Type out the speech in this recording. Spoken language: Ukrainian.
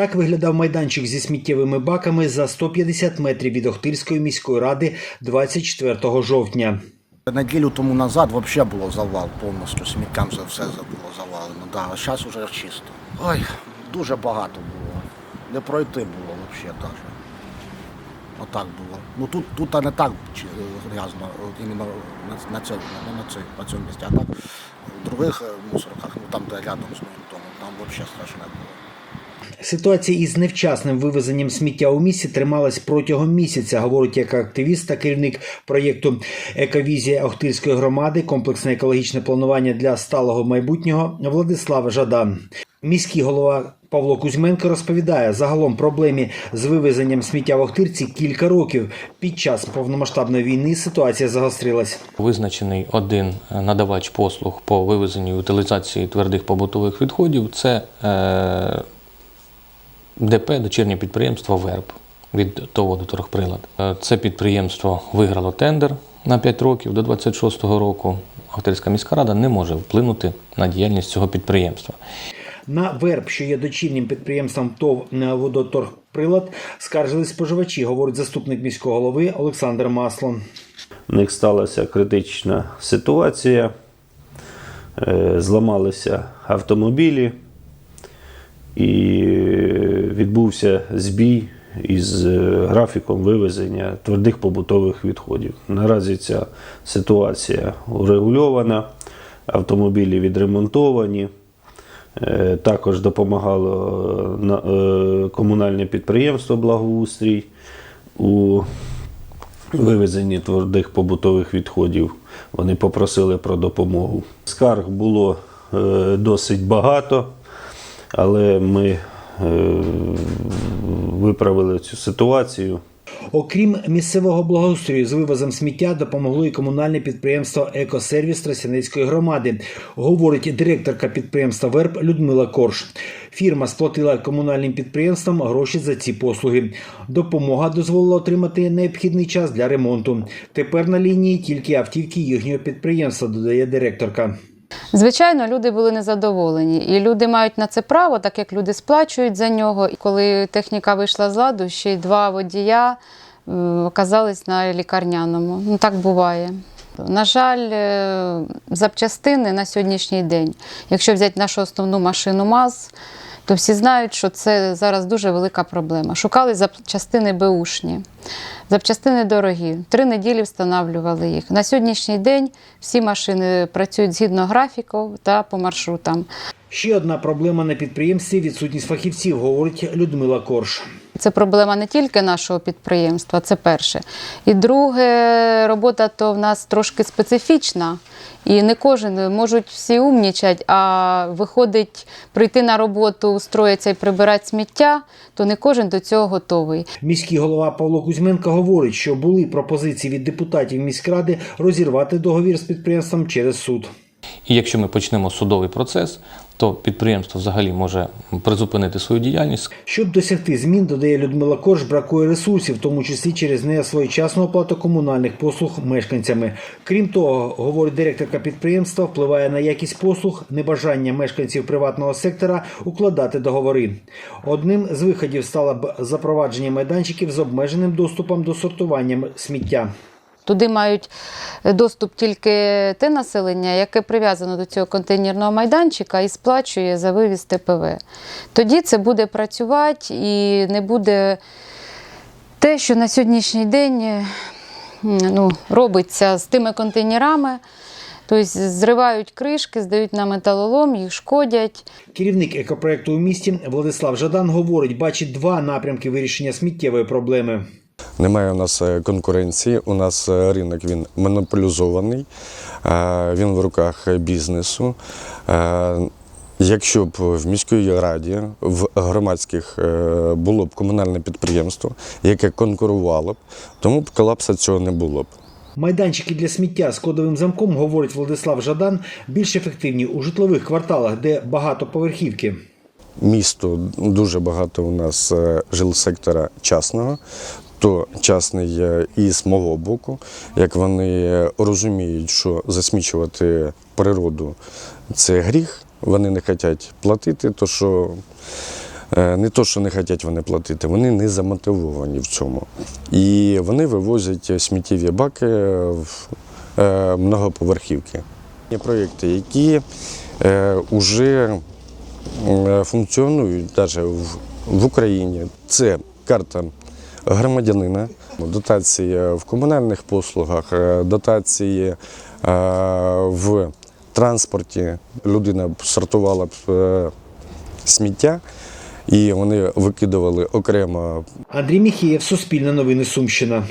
Так виглядав майданчик зі сміттєвими баками за 150 метрів від Охтирської міської ради 24 жовтня. Неділю тому назад взагалі було завал повністю, сміттям це все було завалено. Да, а зараз вже чисто. Ой, дуже багато було. Не пройти було взагалі навіть. Отак було. Ну тут, тут не так грязно, іменно на, на, цьому, не на, цьому, на цьому місці, а так в других е, мусорках, ну там, де рядом з моїм домом, там взагалі страшне було. Ситуація із невчасним вивезенням сміття у місті трималась протягом місяця, говорить як активіст та керівник проєкту Ековізія Охтирської громади, комплексне екологічне планування для сталого майбутнього Владислав Жадан. Міський голова Павло Кузьменко розповідає, загалом проблемі з вивезенням сміття в Охтирці кілька років. Під час повномасштабної війни ситуація загострилась. Визначений один надавач послуг по вивезенню і утилізації твердих побутових відходів це е, ДП дочірнє підприємство ВЕРБ від ТОВ «Водоторгприлад». Е, Це підприємство виграло тендер на 5 років до 26-го року. Охтирська міська рада не може вплинути на діяльність цього підприємства. На верб, що є дочірнім підприємством ТОВ «Водоторгприлад», скаржились споживачі, говорить заступник міського голови Олександр Масло. У них сталася критична ситуація, Е, зламалися автомобілі і відбувся збій із е, графіком вивезення твердих побутових відходів. Наразі ця ситуація урегульована, автомобілі відремонтовані. Е, Також допомагало е, на- комунальне підприємство Благоустрій у вивезенні твердих побутових відходів. Вони попросили про допомогу. Скарг було досить багато, але ми виправили цю ситуацію. Окрім місцевого благоустрою з вивозом сміття допомогло і комунальне підприємство Екосервіс Тростянецької громади, говорить директорка підприємства ВЕРБ Людмила Корж. Фірма сплатила комунальним підприємствам гроші за ці послуги. Допомога дозволила отримати необхідний час для ремонту. Тепер на лінії тільки автівки їхнього підприємства, додає директорка. Звичайно, люди були незадоволені, і люди мають на це право, так як люди сплачують за нього. І коли техніка вийшла з ладу, ще й два водія е, оказались на лікарняному. Ну так буває. На жаль, е, запчастини на сьогоднішній день, якщо взяти нашу основну машину МАЗ, то всі знають, що це зараз дуже велика проблема. Шукали запчастини беушні. Запчастини дорогі. Три неділі встановлювали їх. На сьогоднішній день всі машини працюють згідно графіків та по маршрутам. Ще одна проблема на підприємстві відсутність фахівців, говорить Людмила Корж. Це проблема не тільки нашого підприємства, це перше. І друге, робота то в нас трошки специфічна. І не кожен можуть всі умнічать, а виходить прийти на роботу, устроїтися і прибирати сміття, то не кожен до цього готовий. Міський голова Павло Кузьменко говорить, що були пропозиції від депутатів міськради розірвати договір з підприємством через суд. І якщо ми почнемо судовий процес, то підприємство взагалі може призупинити свою діяльність, Щоб досягти змін, додає Людмила Корж, бракує ресурсів, в тому числі через несвоєчасну оплату комунальних послуг мешканцями. Крім того, говорить директорка підприємства, впливає на якість послуг небажання мешканців приватного сектора укладати договори. Одним з виходів стало б запровадження майданчиків з обмеженим доступом до сортування сміття. Туди мають доступ тільки те населення, яке прив'язано до цього контейнерного майданчика і сплачує за вивіз ТПВ. Тоді це буде працювати і не буде те, що на сьогоднішній день е, ну, робиться з тими контейнерами. Тобто зривають кришки, здають на металолом, їх шкодять. Керівник екопроекту у місті Владислав Жадан говорить, бачить два напрямки вирішення сміттєвої проблеми. Немає у нас е, конкуренції. У нас е, ринок він монополізований, е, він в руках бізнесу. Якщо б в міській раді, в громадських було б комунальне підприємство, яке конкурувало б, тому б колапсу цього не було б. Майданчики для сміття з кодовим замком, говорить Владислав Жадан, більш ефективні у житлових кварталах, де багатоповерхівки. Місто дуже багато у нас е, жилсектора частного, то частний е, і з мого боку, як вони розуміють, що засмічувати природу це гріх, вони не хочуть платити, то що Е, Не то, що не хочуть вони платити, вони не замотивовані в цьому. І вони вивозять сміттєві баки в е, многоповерхівки. Є проєкти, які вже функціонують навіть в Україні. Це карта громадянина, дотації в комунальних послугах, е, дотації е, в транспорті. Людина сортувала б е, сміття, і вони викидували окремо Андрій Міхієв, Суспільне новини Сумщина.